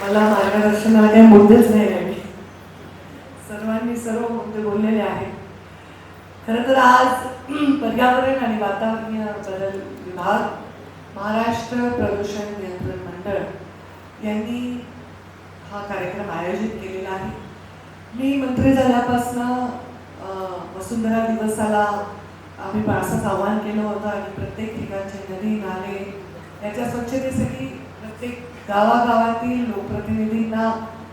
मला मार्गदर्शनाला काही मुद्देच नाही आहे सर्वांनी सर्व मुद्दे बोललेले आहेत. खरं तर आज पर्यावरण आणि वातावरणीय बदल विभाग महाराष्ट्र प्रदूषण नियंत्रण मंडळ यांनी हा कार्यक्रम आयोजित केलेला आहे. मी मंत्री झाल्यापासनं वसुंधरा दिवसाला आम्ही असंच आवाहन केलं होतं आणि प्रत्येक ठिकाणचे नदी नाले याच्या स्वच्छतेसाठी प्रत्येक गावागावातील लोकप्रतिनिधींना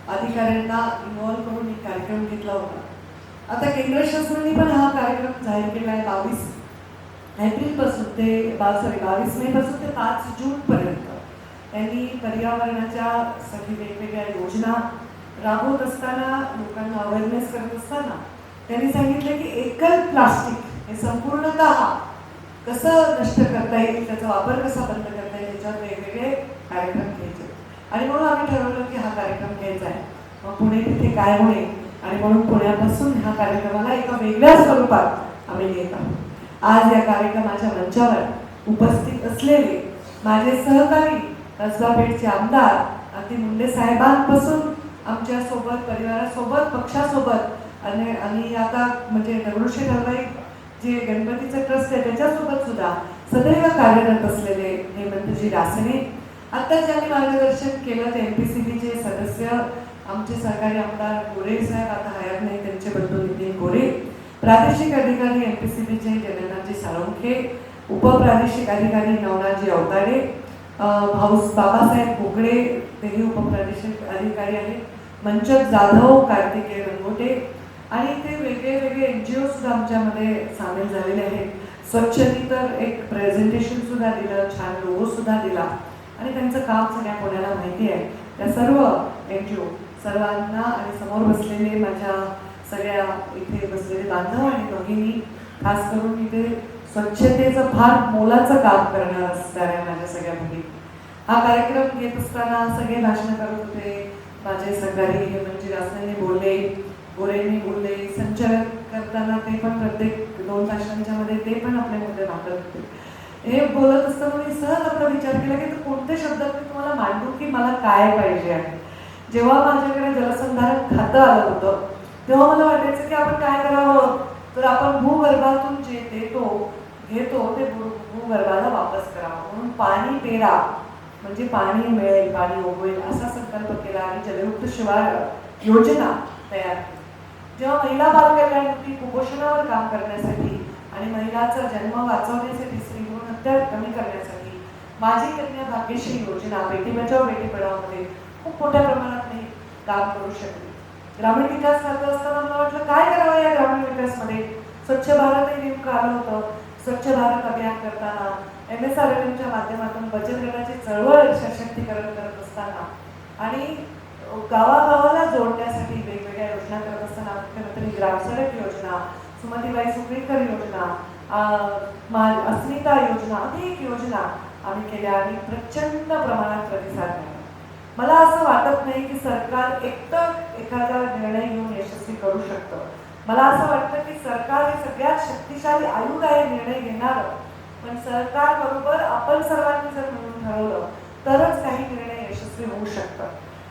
अधिकाऱ्यांना इन्व्हॉल्व करून एक कार्यक्रम घेतला होता. आता केंद्र शासनाने पण हा कार्यक्रम जाहीर केला आहे बावीस एप्रिलपासून ते बा सॉरी बावीस मेपासून ते पाच जूनपर्यंत. त्यांनी पर्यावरणाच्या सगळी वेगवेगळ्या योजना राबवत असताना लोकांना अवेअरनेस करत असताना त्यांनी सांगितलं की एकल प्लास्टिक हे संपूर्णतः कसं नष्ट करता येईल त्याचा वापर कसा बंद करता येईल त्याच्यावर वेगवेगळे कार्यक्रम घ्यायचे. आणि म्हणून आम्ही ठरवलं की हा कार्यक्रम घ्यायचा आहे. मग पुणे तिथे काय होणे? आणि म्हणून पुण्यापासून ह्या कार्यक्रमाला एका वेगळ्या स्वरूपात आम्ही घेत आहोत. आज या कार्यक्रमाच्या मंचावर उपस्थित असलेले माझे सहकारी कसबापेठचे आमदार अगदी मुंडे साहेबांपासून आमच्यासोबत परिवारासोबत पक्षासोबत आणि आणि आता म्हणजे दगडूशेठ हलवाई जे गणपतीचं ट्रस्ट आहे त्याच्यासोबत सुद्धा सदैव कार्यरत असलेले हेमंतजी रासने आता ज्यांनी मार्गदर्शन केलं ते एम पी सी बीचे सदस्य आमचे सरकारी आमदार गोरे साहेब आता हयात नाही त्यांचे बंधू नितीन गोरे. प्रादेशिक अधिकारी एम पी सी बीचे जगन्नाथजी साळुंखे उपप्रादेशिक अधिकारी नवनाथजी अवताडे अं, भाऊस बाबासाहेब कोकडे तेही उपप्रादेशिक अधिकारी आहेत. मंचक जाधव कार्तिकेय रंगोटे आणि ते वेगळे वेगळे एन जी ओ आमच्यामध्ये सामील झालेले आहेत. स्वच्छनी तर एक प्रेझेंटेशन सुद्धा दिलं छान लोगो सुद्धा दिला. आणि त्यांचं काम सगळ्या कोणाला माहिती आहे. त्या सर्व एन जी ओ सर्वांना आणि समोर बसलेले माझ्या सगळ्या इथे बसलेले बांधव आणि भगिनी खास करून इथे स्वच्छतेचं फार मोलाचं काम करणार असणाऱ्या माझ्या सगळ्या भगिनी. हा कार्यक्रम घेत असताना सगळे भाषण करत होते. माझे सहकारी म्हणजे रासने बोलले गोरेंनी बोलले संचालक करताना ते पण प्रत्येक दोन भाषांच्या मध्ये ते पण आपल्यामध्ये मुद्दे मांडत होते. हे बोलत असताना मी सहज आपला विचार केला की कोणत्या शब्दात मी तुम्हाला मांडू की मला काय पाहिजे आहे? जेव्हा माझ्याकडे जलसंधारण खातं आलं होतं तेव्हा मला वाटायचं की आपण काय करावं? तर आपण भूगर्भातून जे देतो घेतो ते भूगर्भाला वापस करावं. म्हणून पाणी पेरा. म्हणजे पाणी मिळेल पाणी उगवेल असा संकल्प केला आणि जलयुक्त शिवार योजना तयार केली. जेव्हा महिला बाल कल्याण कुपोषणावर काम करण्यासाठी आणि महिलाचा जन्म वाचवण्यासाठी स्त्री भ्रूण कमी करण्यासाठी माझी कन्या भाग्यश्री योजना बेटी बचाव बेटी पढावमध्ये खूप मोठ्या प्रमाणात मी काम करू शकले. ग्रामीण विकास करत असताना मला वाटलं काय करावं या ग्रामीण विकासमध्ये? स्वच्छ भारतही नेमकं आलं होतं. स्वच्छ भारत अभियान करताना एम एस आर एमच्या माध्यमातून बचत गटाची चळवळ सशक्तीकरण करत असताना आणि गावागावाला जोडण्यासाठी वेगवेगळ्या योजना करत असताना मुख्यमंत्री ग्रामसडक योजना सुमतीबाई सुकळीकर योजना अस्मिता योजना अनेक योजना आम्ही केल्या आणि प्रचंड प्रमाणात प्रतिसाद मिळाला. मला असं वाटत नाही की सरकार एकटं एखादा निर्णय घेऊन यशस्वी करू शकतं. मला असं वाटतं की सरकार हे सगळ्यात शक्तिशाली आयुध आहे निर्णय घेणार. पण सरकार बरोबर आपण सर्वांनी जर मिळून ठरवलं तरच काही निर्णय यशस्वी होऊ शकतं.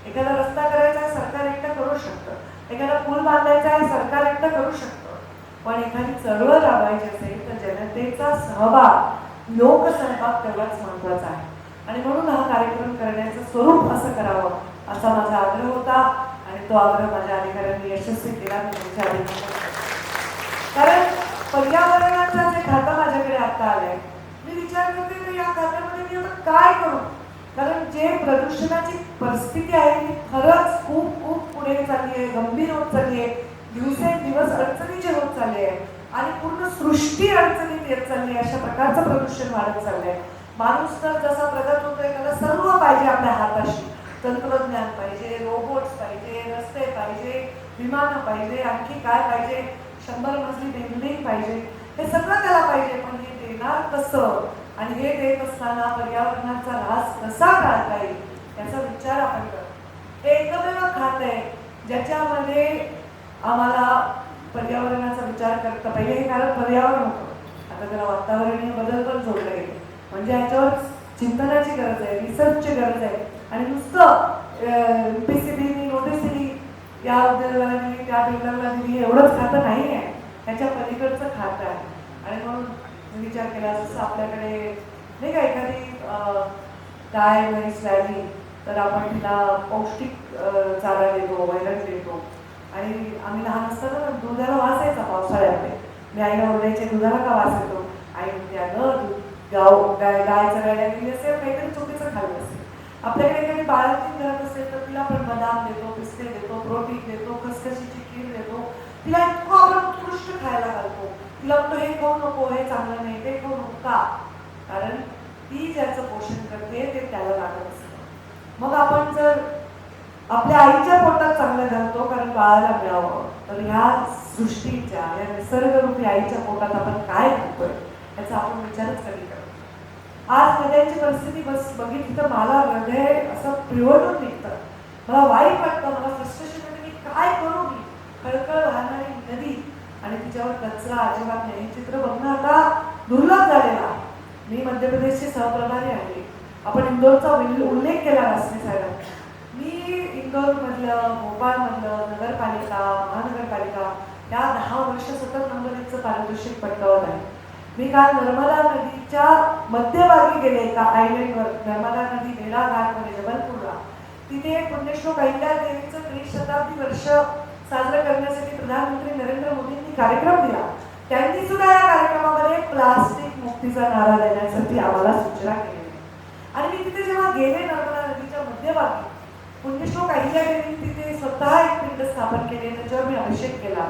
एखादा रस्ता करायचा आहे सरकार एकटं करू शकतं. एखादा पूल बांधायचा आहे सरकार एकटं करू शकतं. पण एखादी चळवळ राबवायची असेल तर जनतेचा सहभाग लोकसहभाग तेवढाच महत्त्वाचा आहे. आणि म्हणून हा कार्यक्रम करण्याचं स्वरूप असं करावं असा माझा आग्रह होता आणि तो आग्रह माझ्या अधिकाऱ्यांनी यशस्वी केला मी कारण पर्यावरणाचा जे खातं माझ्याकडे आता आलंय मी विचार करते तर या खात्यामध्ये मी आता काय करू? कारण जे प्रदूषणाची परिस्थिती आहे ती खरंच खूप खूप पुढे चालली आहे गंभीर होत चालली आहे. दिवसेंदिवस अडचणीचे होत चालले आहे आणि पूर्ण सृष्टी अडचणीत येत चालली आहे अशा प्रकारचं प्रदूषण वाढत चाललंय माणूस तर जसा प्रगत होतोय त्याला सर्व पाहिजे आपल्या हाताशी. तंत्रज्ञान पाहिजे रोबोट्स पाहिजे रस्ते पाहिजे विमानं पाहिजे आणखी काय पाहिजे? शंभर मजली बिल्डिंग पाहिजे. हे सगळं त्याला पाहिजे पण हे देणार कसं? आणि हे देत असताना पर्यावरणाचा ऱ्हास कसा टाळता येईल? याचा विचार आपण करतो हे एकमेव खात आहे ज्याच्यामध्ये आम्हाला पर्यावरणाचा विचार करता पहिले हे कारण पर्यावरण होतं. आता त्याला वातावरणीय बदल पण जोडले गेले. म्हणजे याच्यावर चिंतनाची गरज आहे रिसर्चची गरज आहे. आणि नुसतं पी सी बीनी नोटीस दिली या उद्योगाला दिली त्या बिल्डरला दिली एवढंच खातं नाही आहे. त्याच्या पलीकडचं खातं आहे. आणि म्हणून विचार केला जसं आपल्याकडे नाही का एखादी गाय म्हैस राहिली तर आपण तिला पौष्टिक चारा देतो वैरण देतो. आणि आम्ही लहान असताना दुधाला वास यायचा पावसाळ्यामध्ये. मी आईला ओरडायचे दुधाला का वास येतो? आई त्या अगं गाव गाय गाय चरायला गेली असेल काहीतरी चुकीचं खाल्लं असेल. आपल्याकडे एखादी बाळाची करत असेल तर तिला आपण बदाम देतो पिस्ते देतो प्रोटीन देतो खसखशीची खीर देतो. तिला इतकं आपण उत्कृष्ट खायला घालतो. तिला म्हणतो हे खाऊ नको हे चांगलं नाही ते खाऊ नको. का? कारण ती ज्याचं पोषण करते ते त्याला लागत असतं. मग आपण जर आपल्या आईच्या पोटात चांगलं घालतो कारण बाळाला मिळावं. तर ह्या सृष्टीच्या या निसर्गरूपी आईच्या पोटात आपण काय घालतोय याचा आपण विचारच कधी करतो आज हृदयाची परिस्थिती बस बघितली तर मला हृदय असं पिवळून निघतं. मला वाईट वाटतं मला फ्रस्ट्रेशन येतं की काय करू मी? खळखळ वाहणारी नदी आणि तिच्यावर कचरा अजिबात नाही. हे चित्र बघणं आता दुर्लभ झालेला आहे. मी मध्य प्रदेशची सहप्रभारी आहे. आपण इंदोरचा उल्लेख केला रासने साहेब मी इंदोरमधलं भोपाळमधलं नगरपालिका महानगरपालिका या दहा वर्ष सतत नंबरीचं पारितोषिक पटकावत आहे. मी काल नर्मदा नदीच्या मध्यभागी गेले एका आयलंडवर नर्मदा नदी वेळा घाटमध्ये जबलपूरला. तिथे पुण्यश्लोक अहिल्या देवीचं त्रिशताब्दी वर्ष साजरं करण्यासाठी प्रधानमंत्री नरेंद्र मोदींनी कार्यक्रम दिला. त्यांनी सुद्धा या कार्यक्रमामध्ये प्लास्टिक मुक्तीचा नारा देण्यासाठी आम्हाला सूचना केली. आणि मी तिथे जेव्हा गेले नर्मदा नदीच्या मध्यभागी पुण्यश्लोक ऐकल्या देवीने तिथे स्वतः एक पिंड स्थापन केले त्याच्यावर मी अभिषेक केला.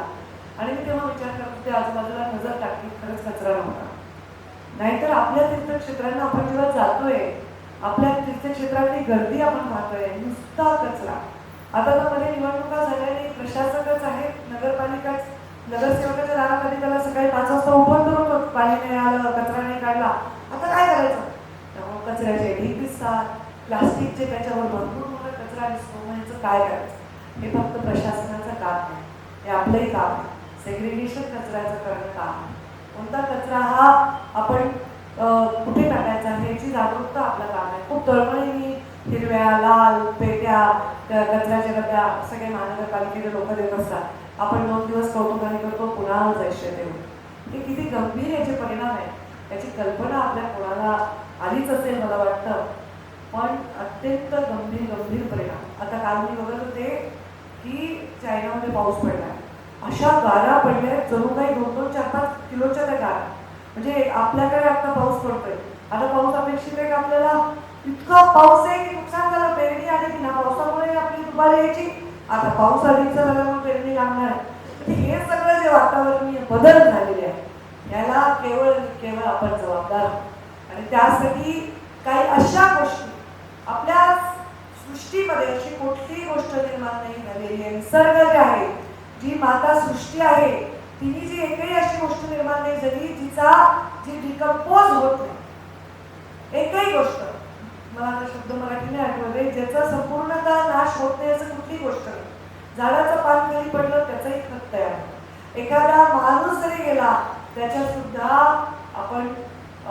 आणि मी तेव्हा विचार करत होते आजूबाजूला नजर टाकली खरंच कचरा नव्हता. नाहीतर आपल्या तीर्थक्षेत्रांना आपण जेव्हा जातोय आपल्या तीर्थक्षेत्रातली गर्दी आपण पाहतोय नुसता कचरा. आता तर मध्ये निवडणुका झाल्याने प्रशासकच आहेत नगरपालिकाच नगरसेवकाच्या दाराखाली त्याला सकाळी पाच वाजता उभं करून पाणी नाही आलं कचरा नाही काढला. आता काय करायचं? त्यामुळे कचऱ्याचे ढीग दिसतात प्लास्टिकचे त्याच्यावर भरपूर कचरा दिसतो ह्याचं काय करायचं हे फक्त प्रशासनाचं काम नाही हे आपलंही काम आहे. सेग्रिगेशन कचऱ्याचं करणं काम आहे. कोणता कचरा हा आपण कुठे टाकायचा ह्याची जागरूकता आपलं काम आहे. खूप तळमळीने हिरव्या लाल पेट्या त्या कचऱ्याच्या डब्या सगळे महानगरपालिकेचे लोक देत असतात. आपण दोन दिवस कौतुकाने करतो पुन्हा जायचे देऊ हे किती गंभीर याचे परिणाम आहेत. याची कल्पना आपल्या कोणाला आलीच असेल मला वाटतं. पण अत्यंत गंभीर गंभीर परिणाम. आता काल मी बघत होते की चायनामध्ये पाऊस पडला अशा गारा पडल्या जणू काही दोन दोन चार पाच किलोच्या त्या गारा. म्हणजे आपल्याकडे आता पाऊस पडतोय. आता पाऊस अपेक्षित आहे का आपल्याला. इतका पाऊस आहे की नुकसान झालं. पेरणी आली की ना पावसामुळे आपली दुबार यायची. आता पाऊस आधीचा झाल्यामुळे पेरणी लागणार आहे. हे सगळं जे वातावरणीय बदल झालेले आहे याला केवळ केवळ आपण जबाबदार आणि त्यासाठी काही अशा गोष्टी आपल्या सृष्टीमध्ये अशी कुठलीही गोष्ट निर्माण नाही झालेली आहे. निसर्ग जे आहे जी माता सृष्टी आहे तिने जी एकही अशी गोष्ट निर्माण नाही झाली जिचा जी डिकम्पोज होत नाही. एकही गोष्ट. मला आता शब्द मराठीने आठवले ज्याचा संपूर्णतः नाश होत नाही असं कुठलीही गोष्ट नाही. झाडाचं पान जरी पडलं त्याचंही खत तयार एखादा माणूस जरी गेला त्याच्या सुद्धा आपण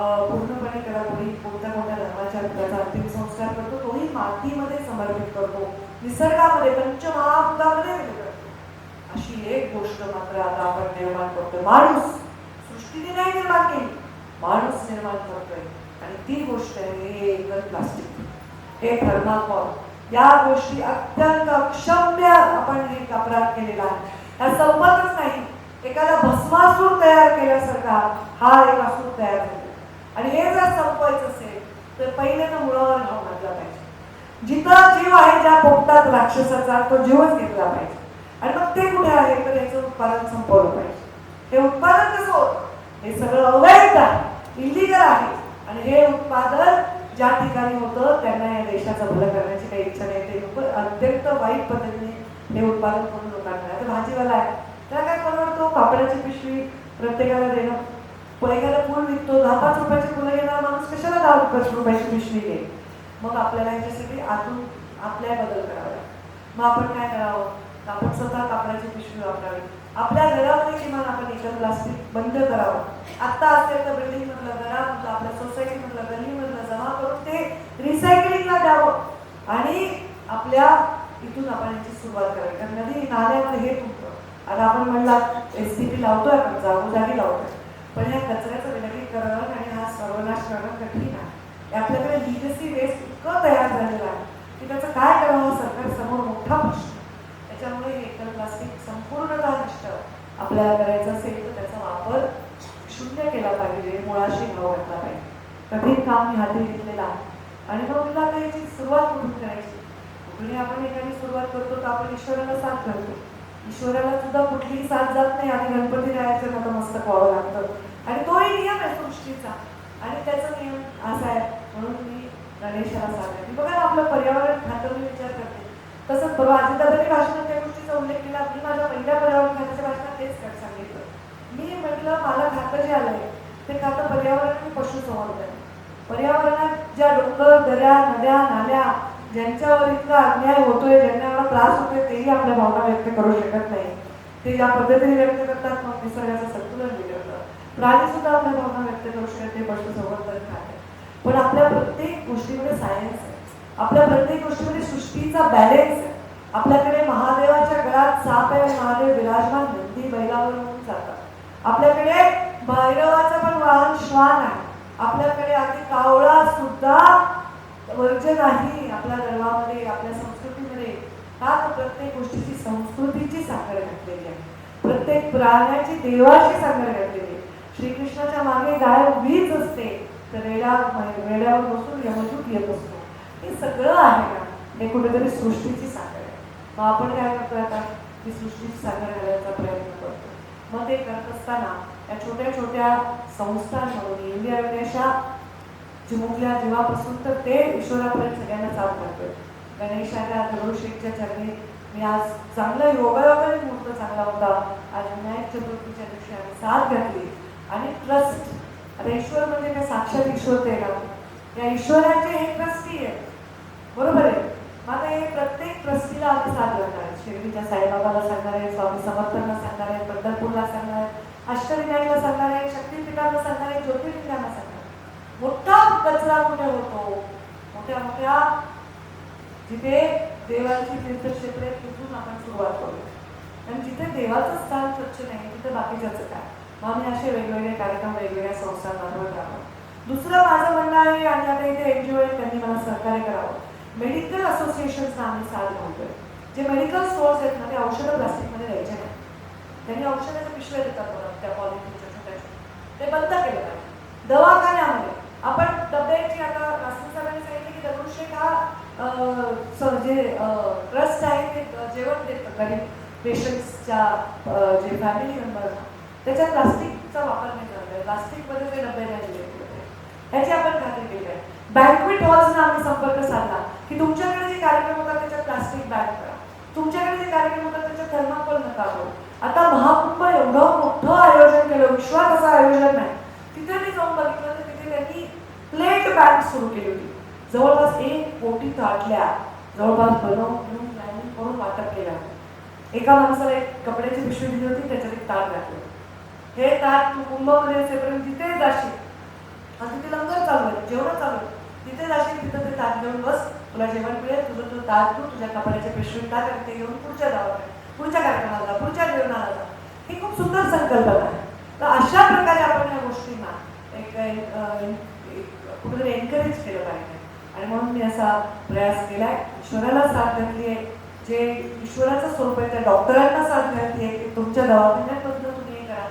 पूर्णपणे त्याला कोणी कोणत्या कोणत्या धर्माच्या त्याचा अंतिम संस्कार करतो तोही मातीमध्ये समर्पित करतो. निसर्गामध्ये पंचमहाभूतामध्ये अशी एक गोष्ट मात्र आता आपण निर्माण करतोय. माणूस सृष्टीने नाही निर्माण केली माणूस निर्माण करतोय. आणि ती गोष्ट आहे हे एकच प्लास्टिक हे थर्माकॉल. या गोष्टी अत्यंत अक्षम्य आपण हे अपराध केलेला आहे. या संपतच नाही. एखादा भस्मासूर तयार केल्यासारखा हा एक असूर तयार झाला. आणि हे जर संपवायचं असेल तर पहिले तर मुळावर घाव घातला पाहिजे. जिथं जीव आहे ज्या पोपटात राक्षसाचा तो जीवच घेतला पाहिजे. आणि मग ते कुठे आहे? तर याचं उत्पादन संपवलं पाहिजे. हे उत्पादन कसं होत? हे सगळं अवैध आहे. इलिगल आहे. आणि हे उत्पादन ज्या ठिकाणी होतं त्यांना या देशाचं भलं करण्याची काही इच्छा नाही. ते लोक अत्यंत वाईट पद्धतीने हे उत्पादन करून लोकांना. आता भाजीवाला आहे. त्याला काय परवडतो? कापडाची पिशवी प्रत्येकाला देणं. प- एखादा फुल विकतो दहा पाच रुपयाची फुलं घेणारा माणूस कशाला दहा रुपयाची रुपयाची पिशवी घेईल मग आपल्याला ह्याच्यासाठी आतून आपल्या बदल करावा मग आपण काय करावं? तर आपण स्वतः कापडाची पिशवी वापरावी. आपल्या घरामध्ये किमान आपण इतर प्लास्टिक बंद करावं. आत्ता असेल तर बिल्डिंग मधलं घरामधलं आपल्या सोसायटी मधलं गल्लीमधलं जमा करून ते रिसायकलिंगला द्यावं. आणि आपल्या इथून आपण याची सुरुवात करावी. कारण नदी नाल्यामध्ये हे तुमचं आता आपण म्हणला एस टी पी लावतोय आपण जागोजागी लावतोय. पण ह्या कचऱ्याचं विलगीकरण आणि हा सर्वनाश करणं कठीण आहे. आपल्याकडे लिगसी वेस्ट इतकं तयार झालेलं आहे की त्याचं काय करावं सरकार सरकारसमोर मोठा प्रश्न त्याच्यामुळे हे एकल प्लास्टिक संपूर्णतः नष्ट आपल्याला करायचं असेल तर त्याचा वापर शून्य केला पाहिजे मुळाशी भाव घातला पाहिजे. कठीण काम मी हाती घेतलेलं आहे. आणि मग तुला त्याची सुरुवात कुठून करायची? कुठूनही आपण एखादी सुरुवात करतो तर आपण ईश्वराला साथ करतो. ईश्वराला सुद्धा कुठलीही साथ जात नाही आणि गणपती राहायचं मस्त व्हावं लागतं. आणि तोही नियम आहे सृष्टीचा. आणि त्याचा नियम असा आहे म्हणून मी गणेशाला सांगायची बघा आपलं पर्यावरण खातं मी विचार करते. तसंच बरोबर आजीदादांनी भाषणात त्या गोष्टीचा उल्लेख केला. मी माझ्या पहिल्या पर्यावरण खात्याच्या भाषणात तेच कर सांगितलं. मी म्हटलं मला खातं जे आलंय ते खातं पर्यावरण आणि पशुसंवर्धन. पर्यावरणात ज्या डोंगर दऱ्या नद्या नाल्या ज्यांच्यावर इतका अन्याय होतोय ज्यांना एवढा त्रास होतोय तेही आपल्या भावना व्यक्त करू शकत नाही. ते ज्या पद्धतीने व्यक्त करतात मग निसर्गाचं संतुलन बिघडतं. प्राणी सुद्धा आपल्या भावना व्यक्त करू शकत ते पशुसंवर्धन खाते. पण आपल्या प्रत्येक गोष्टीमध्ये सायन्स आहे. आपल्या प्रत्येक गोष्टीमध्ये सृष्टीचा बॅलेन्स आहे. आपल्याकडे महादेवाच्या गळात साप आहे महादेव विराजमान नंदी बैलावर होऊन जातात. आपल्याकडे भैरवाचं पण वाहन श्वान आहे. आपल्याकडे अगदी कावळा सुद्धा वर्जन आहे आपल्या धर्मामध्ये आपल्या संस्कृतीमध्ये का तर प्रत्येक गोष्टीची संस्कृतीची साखर घातलेली आहे. प्रत्येक प्राण्याची देवाची साखर घातलेली आहे. श्रीकृष्णाच्या मागे गाय उभीच असते तर वेळा रेड्यावर बसून यमजूत येत असतो. हे सगळं आहे ना हे कुठेतरी सृष्टीची साखर आहे. मग आपण काय करतो आता? ही सृष्टीची साखर घालायचा प्रयत्न करतो. मग ते करत असताना या छोट्या छोट्या संस्थांमधून इंडिया गणेशा चिमुकल्या जीवापासून तर ते ईश्वरापर्यंत सगळ्यांना साथ करतोय गणेशाच्या दगडूशेठच्या चरणी मी आज चांगला योगायोगाने मुहूर्त चांगला होता. आज विनायक चतुर्थीच्या दिवशी आम्ही साथ घातली. आणि ट्रस्ट आता ईश्वर म्हणजे काय? साक्षात ईश्वर ते ना. या ईश्वराचे हे ट्रस्टी आहे. बरोबर आहे? मग आता हे प्रत्येक ट्रस्टीला आम्ही साथ घालणार आहे. शिर्डीच्या साईबाबाला सांगणार आहे स्वामी समर्थांना सांगणार आहे पंढरपूरला सांगणार आहे अष्टविनायकला सांगणार आहे शक्तिपीठाला सांगणार आहे ज्योतिर्लिंगाला सांगणार मोठा कचरा कुठे होतो? मोठ्या मोठ्या जिथे देवाची तीर्थक्षेत्रे तिथून आपण सुरुवात करू. कारण जिथे देवाचं स्थान स्वच्छ नाही तिथे बाकीच्याचं काय? मग आम्ही असे वेगवेगळे कार्यक्रम वेगवेगळ्या संस्था संस्थांमार्फत राहतो. दुसरं माझं म्हणणं आहे आणि आता इथे एन जी ओ आहे त्यांनी मला सहकार्य करावं. मेडिकल असोसिएशन्सना आम्ही साथ घालतोय जे मेडिकल स्टोअर्स आहेत ना ते औषधं प्लास्टिकमध्ये द्यायचे नाही. त्यांनी औषधाच्या पिशव्या देतात बघा त्या पॉलिथिनच्या छोट्या. ते बंद केलं पाहिजे. दवाखान्यामध्ये आपण डब्याची आता राष्ट्रीय साहेबांनी सांगितलं की दगडूशेठ हा अं, स- जे ट्रस्ट आहे ते जेवण देतं गरीब पेशंट्सच्या जे फॅमिली मेंबर त्याच्यात प्लास्टिकचा वापर नाही करत आहे. प्लास्टिकमध्ये ते डबे नाही ह्याची आपण खात्री केली आहे. बँकवेट हॉल्सना आम्ही संपर्क साधला की तुमच्याकडे जे कार्यक्रम होतात त्याच्यात प्लास्टिक बॅग करा. तुमच्याकडे जे कार्यक्रम होतात त्याच्यात थर्माकोल नका करू. आता महाकुंभ एवढं मोठं आयोजन केलं विश्वासाचं आयोजन नाही. तिथे मी जाऊन बघितलं तर तिथे त्यांनी प्लेट बँक सुरू केली होती. जवळपास एक कोटी ताटल्या जवळपास बनवून प्लॅनिंग करून वाटप केल्या एका माणसाला एक कपड्याची पिशवी दिली होती त्याच्यात एक ताट घातलं. हे ताट तू कुंभमध्ये असेपर्यंत तिथे जाशील आणि तिथे लंगर चालू आहे जेवण चालू आहे तिथे जाशील तिथं ते ताट घेऊन बस तुला जेवण मिळेल तुझं तू ताट तू तुझ्या कपड्याच्या पिशवीत टाक आणि ते घेऊन पुढच्या गावात पुढच्या कार्यक्रमाला जा पुढच्या जेवणाला जा. ही खूप सुंदर संकल्पना आहे. तर अशा प्रकारे आपण या गोष्टींना एक कुठेतरी एनकरेज केलं पाहिजे. म्हणून मी असा प्रयास केलाय. ईश्वराला साथ घातली आहे जे ईश्वराचं स्वरूप आहे त्या डॉक्टरांना साथ घातली आहे की तुमच्या दवाखान्यामधनं तुम्ही हे करा.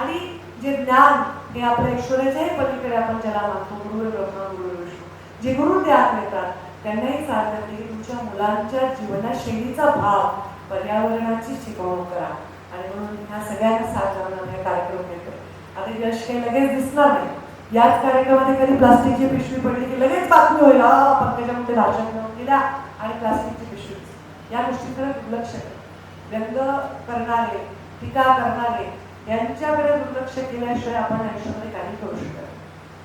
आणि जे ज्ञान हे आपल्या ईश्वराच्याही पलीकडे आपण ज्याला मागतो गुरु ब्रह्मा गुरु विष्णू जे गुरु ज्ञान देतात त्यांनाही साथ घातली की तुमच्या मुलांच्या जीवनशैलीचा भाव पर्यावरणाची शिकवणूक करा. आणि म्हणून ह्या सगळ्यांना साथ घालून हे कार्यक्रम घेतो आता यश काही लगेच दिसणार नाही. याच कार्यक्रमामध्ये कधी प्लास्टिकची पिशवी पडली की लगेच बातमी होईल. "आ, पंकजामध्ये भाषण घेऊन गेल्या आणि प्लास्टिकची पिशवी. या गोष्टीकडे दुर्लक्ष व्यंग करणारे टीका करणारे यांच्याकडे दुर्लक्ष केल्याशिवाय आपण आयुष्यामध्ये काही करू शकत नाही.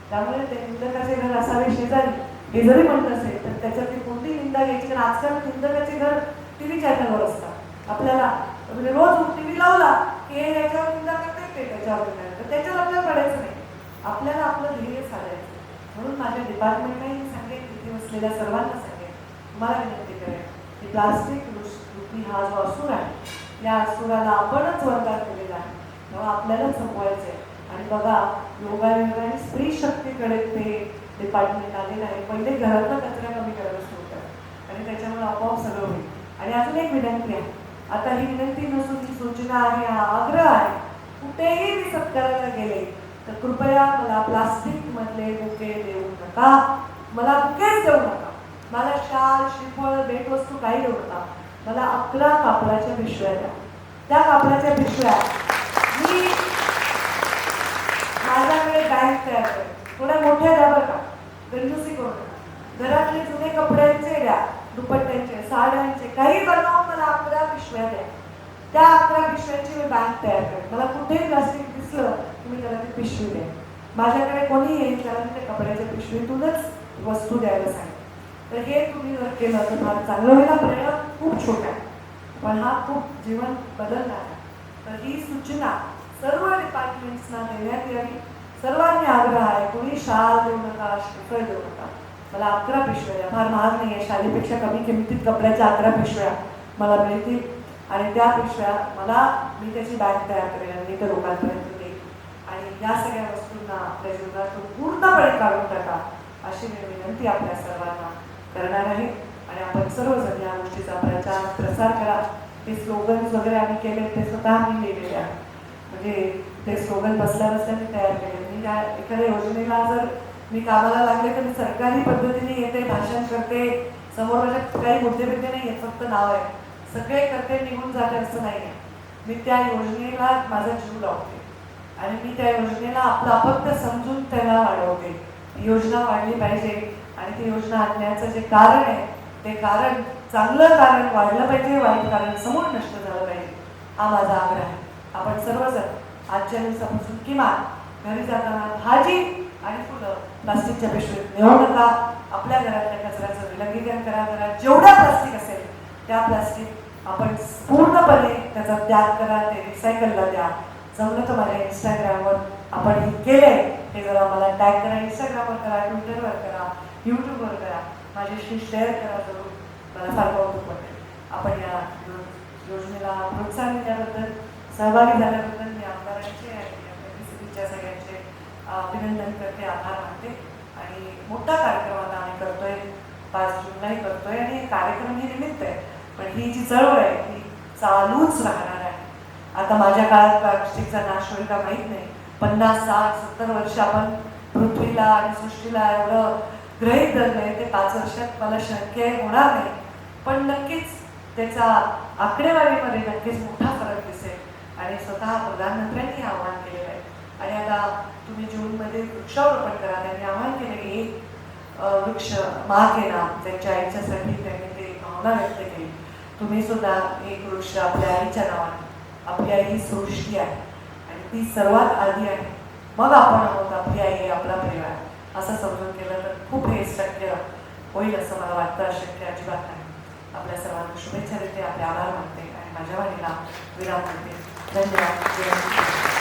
त्यामुळे ते निंदकाचे घर असावे शेजारी. हे जरी म्हणत असेल तर त्याच्यातली कोणती निंदा घ्यायची? कारण आजकाल निंदकाचे घर टी व्ही चॅनलवर असतात. आपल्याला म्हणजे रोज टीव्ही लावला की हे याच्यावर निंदा करते ते त्याच्यावर निंदा तर त्याच्यावर आपल्याला पडायचं नाही. आपल्याला आपलं ध्येय साधायचं. म्हणून माझ्या डिपार्टमेंटलाही सांगेन तिथे बसलेल्या सर्वांना सांगेन तुम्हाला विनंती करेन की प्लास्टिक की हा जो असूर आहे या असुराला आपणच वर्गात केलेला आहे. तेव्हा आपल्याला संपवायचं आहे आणि बघा योगायोगाने स्त्री शक्तीकडे ते डिपार्टमेंट आलेलं आहे पहिले घरातला कचरा कमी करायला सुरू करा आणि त्याच्यामुळे आपोआप सगळं होईल. आणि अजून एक विनंती आहे. आता ही विनंती नसून ही सूचना आहे हा आग्रह आहे. कुठेही मी सत्काराला गेले तर कृपया मला प्लास्टिकमधले बुके देऊ नका. मला बुकेच देऊ नका. मला शाल श्रीफळ भेटवस्तू काही देऊ नका. मला अकरा कापडाच्या पिशव्या द्या. त्या कापडाच्या पिशव्या मी माझ्याकडे बँक तयार करेन. थोड्या मोठ्या द्या बरं का. गंजूसी करू नका. घरातले जुने कपड्यांचे द्या. दुपट्ट्यांचे साड्यांचे काही बनवून मला अकरा पिशव्या द्या. त्या अकरा पिशव्यांची मी बँक तयार करेन मला कुठेही प्लास्टिक दिसलं तुम्ही त्याला ती पिशवी द्या. माझ्याकडे कोणी येईल त्याला मी त्या कपड्याच्या पिशवीतूनच वस्तू द्यायला सांगेन. तर हे तुम्ही जर केलं तर फार चांगलं होईल. हा खूप छोटा आहे. पण हा खूप जीवन बदलणार आहे. तर ही सूचना सर्व डिपार्टमेंट्सना देण्यात यावी. सर्वांनी आग्रह आहे कोणी शाल देऊ नका श्रीफळ देऊ नका. मला अकरा पिशव्या फार महाग नाही आहे शालेपेक्षा कमी किमतीत कपड्याच्या अकरा पिशव्या मला मिळतील. आणि त्या मला मी त्याची बॅग तयार करेन आणि ते लोकांपर्यंत देईन आणि या सगळ्या वस्तूंना आपल्या जीवनातून पूर्णपणे काढून टाका अशी मी विनंती आपल्या सर्वांना करणार आहे. आणि आपण सर्वजण या गोष्टीचा प्रचार प्रसार करा. ते स्लोगन्स वगैरे आम्ही केले ते स्वतः मी लिहिलेले आहे. म्हणजे ते स्लोगन बसल्या बसल्या मी तयार केले. मी या एखाद्या योजनेला जर मी कामाला लागले तर मी सरकारी पद्धतीने येते भाषण करते. समोर माझ्या काही मुद्दे बिद्दे नाही आहेत फक्त नाव आहे. सगळे करते निघून जाते असं नाही मी त्या योजनेला माझा जीव लावते. आणि मी त्या योजनेला आपलं अपत्य समजून त्याला वाढवते. योजना वाढली पाहिजे आणि ती योजना आणण्याचं जे कारण आहे ते कारण चांगलं कारण वाढलं पाहिजे वाईट कारण समोर नष्ट झालं पाहिजे. हा माझा आग्रह आहे. आपण सर्वजण आजच्या दिवसापासून किमान घरी जाताना भाजी आणि फुलं प्लास्टिकच्या पिशवीत नेऊ नका. आपल्या घरातल्या कचऱ्याचं विलगीकरण करा. घरात जेवढं प्लास्टिक असेल त्या प्लास्टिक आपण पूर्णपणे त्याचा त्याग करा ते रिसायकलला द्या. जमलं तर माझ्या इंस्टाग्रामवर आपण हे केलंय. हे जरा मला टॅग करा इंस्टाग्रामवर करा ट्विटरवर करा यूट्यूबवर करा माझ्याशी शेअर करा जरूर. मला फार कौतुक वाटेल. आपण या योजनेला प्रोत्साहन दिल्याबद्दल सहभागी झाल्याबद्दल मी आमदारांचे आणि सिटीच्या सगळ्यांचे अभिनंदन करते आभार मानते. आणि मोठा कार्यक्रम आता आम्ही करतोय पाच जूनलाही करतोय आणि हे कार्यक्रम हे निमित्त आहे. पण ही जी चळवळ आहे ती चालूच राहणार आहे. आता माझ्या काळात प्लास्टिकचा नाश होईल का माहीत नाही. पन्नास साठ सत्तर वर्ष आपण पृथ्वीला आणि सृष्टीला एवढं ग्रहित धरलंय ते पाच वर्षात मला शक्य होणार नाही. पण नक्कीच त्याचा आकडेवारीमध्ये नक्कीच मोठा फरक दिसेल आणि स्वतः प्रधानमंत्र्यांनी आव्हान केलेलं आहे. आणि आता तुम्ही जूनमध्ये वृक्षारोपण करा त्यांनी आव्हान केलं की एक वृक्ष माग येणार त्यांच्या आईच्यासाठी त्यांनी ते भावना व्यक्त तुम्ही सुद्धा एक वृक्ष आपल्या आईच्या नावाने आपली आई ही सृष्टी आहे. आणि ती सर्वात आधी आहे. मग आपण आहोत आपली आई आपला परिवार. असं समजून केलं तर खूप हे शक्य होईल असं मला वाटतं अशक्य अजिबात नाही. आपल्या सर्वांना शुभेच्छा देते आपले आभार मानते आणि माझ्या वाणीला विराम देते. धन्यवाद.